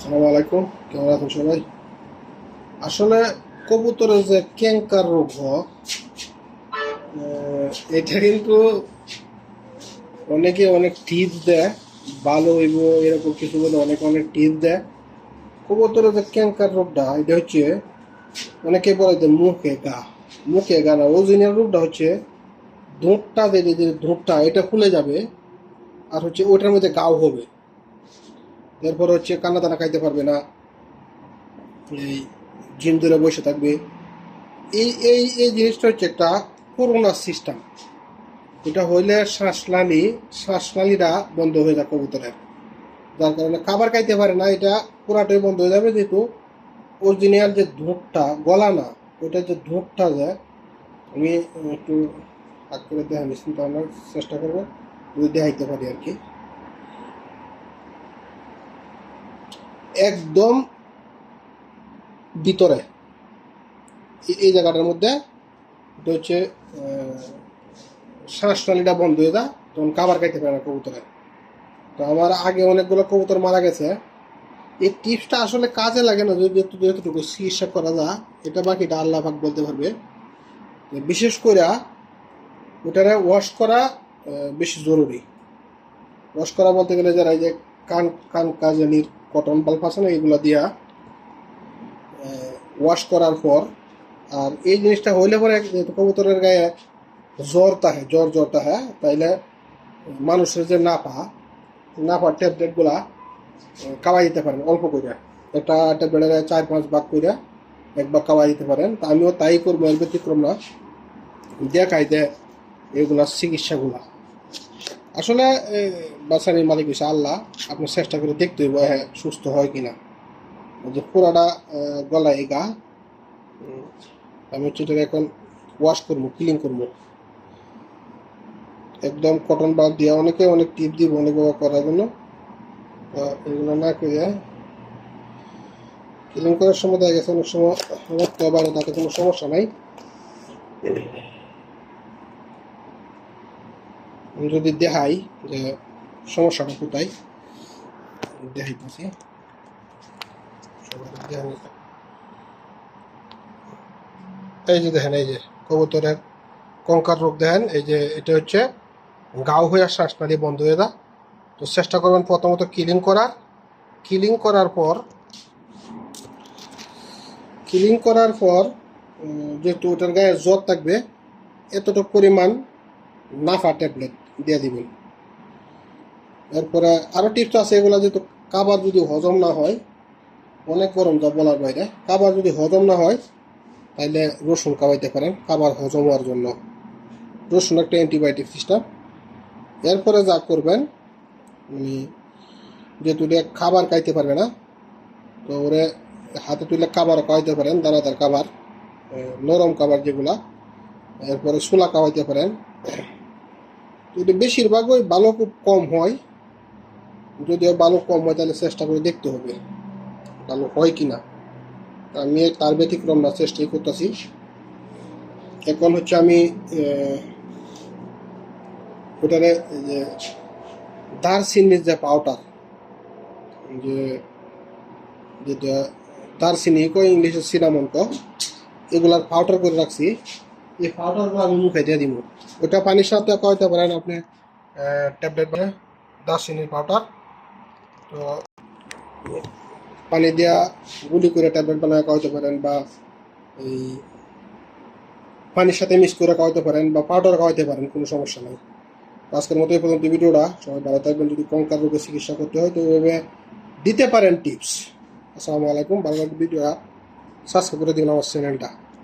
সালাম আলাইকুম। কেমন আছেন সবাই? আসলে কবুতরের যে ক্যাঙ্কার রোগ এটা কিন্তু অনেকে অনেক টিপস দেয় ভালো হইব এরকম কিছু বলে অনেকে অনেক টিপস দেয়। কবুতরের যে ক্যাঙ্কার রোগটা, এটা হচ্ছে অনেকে বলে যে মুখে গা। মুখে গা না অরিজিনাল রোগটা হচ্ছে ধোঁটটা যে ধোঁটটা এটা খুলে যাবে, আর হচ্ছে ওটার মধ্যে গাও হবে। এরপর হচ্ছে কান্না দানা খাইতে পারবে না। এই জিম ধরে বসে থাকবে। এই এই এই জিনিসটা হচ্ছে একটা করোনা সিস্টেম এটা হইলে শ্বাসনালী, শ্বাসনালীটা বন্ধ হয়ে যায় কবুতরের। যার কারণে খাবার খাইতে পারে না, এটা পুরাটাই বন্ধ হয়ে যাবে যেহেতু অরিজিনাল যে ধূপটা, গলা না ওটা যে ধূপটা যায় আমি একটু হাত করে দেখা চিন্তা ভাবনার চেষ্টা করব, যদি দেখাইতে পারি আর কি। একদম ভিতরে। এই- জায়গাটার মধ্যে এটা হচ্ছে শ্বাসনালীটা বন্ধ হয়ে যায়, তখন খাবার খাইতে পারে না কবুতরে। তো আমার আগে অনেকগুলো কবুতর মারা গেছে। এই টিপসটা আসলে কাজে লাগে না যদি যতটুকু চিকিৎসা করা যায়। এটা বাকিটা আল্লাহ পাক বলতে পারবে। বিশেষ করে ওটারে ওয়াশ করা বেশি জরুরি। ওয়াশ করা বলতে গেলে যারা এই যে কান কান কাজানির কটন বাল্ব আছে না, এগুলো দিয়া ওয়াশ করার পর, আর এই জিনিসটা হইলে পরে যেহেতু কবুতরের গায়ে জ্বর তাহে, জ্বর জ্বর তাহে, তাইলে মানুষের যে নাপা নাপা ট্যাবলেটগুলা কাওয়াই দিতে পারেন, অল্প করে একটা ট্যাবলেটের চার, পাঁচ ভাগ করে একবার কাওয়াই দিতে পারেন। তা আমিও তাই করব, এর ব্যতিক্রম না। দেখাই দে এগুলা চিকিৎসাগুলা। আসলে বাচ্চার মালিক হচ্ছে আল্লাহ। আপনি চেষ্টা করে দেখতে হইব হ্যাঁ সুস্থ হয় কিনা। ওই যে পুরাটা গলায় গা, আমি হচ্ছে এখন ওয়াশ করব ক্লিন করব। একদম কটন বাদ দিয়ে অনেকে অনেক টিপ দিব, অনেক বাবা করার জন্য। তো এগুলো না করে ক্লিন করার সময় দেখা গেছে, অনেক সময় রক্ত বাইরে তাতে কোনো সমস্যা নাই। আমি যদি দেখাই যে সমস্যাটা কোথায় দেখাইতেছি এই যে দেখেন, এই যে কবুতরের কঙ্কার রোগ দেখেন, এই যে এটা হচ্ছে গাও হয়ে শ্বাসনালী বন্ধ হয়ে যা। তো চেষ্টা করবেন প্রথমত কিলিং করার। কিলিং করার পর কিলিং করার পর যেহেতু ওটার গায়ে জ্বর থাকবে, এতটুকু পরিমাণ নাফা ট্যাবলেট দিয়ে দিবেন। এরপরে আরও টিপস আছে এগুলো যেহেতু কাবার যদি হজম না হয়, অনেক গরম যা বলার বাইরে, কাবার যদি হজম না হয় তাহলে রসুন খাওয়াইতে পারেন খাবার হজম হওয়ার জন্য। রসুন একটা অ্যান্টিবায়োটিক সিস্টেম এরপরে যা করবেন উনি যেহেতু এটা খাবার খাইতে পারবে না, তো ওরে হাতে তুলে খাবার খাওয়াইতে পারেন, দানাদার খাবার নরম খাবার যেগুলা, এরপরে সোলা খাওয়াইতে পারেন। যদি বেশিরভাগ ওই বালু খুব কম হয়, যদিও বালু কম হয়, তাহলে চেষ্টা করে দেখতে হবে ভালো হয় কিনা। আমি তার ব্যতিক্রম না চেষ্টাই করতেছি। এখন হচ্ছে আমি ওটারে যে দারচিনির যে পাউডার যে, যেটা দারচিনি কো ইংলিশে সিনামন কো এগুলার পাউডার করে রাখছি। এই পাউডারগুলো আমি মুখে দিয়ে দিব। ওটা পানির সাথে খাওয়াইতে পারেন আপনি? ট্যাবলেট মানে দারচিনির পাউডার তো পানি দেওয়া গুলি করে ট্যাবলেট বানায় খাওয়াতে পারেন বা এই পানির সাথে মিক্স করে খাওয়াতে পারেন বা পাউডার খাওয়াতে পারেন কোনো সমস্যা নেই। আজকের মতো এই পর্যন্ত ভিডিওটা সবাই ভালো থাকবেন। যদি কঙ্কার রোগের চিকিৎসা করতে হয় তো ওইভাবে দিতে পারেন টিপস আসসালামু আলাইকুম ভালো লাগবে ভিডিওটা। সাবস্ক্রাইব করে দিন আমার চ্যানেলটা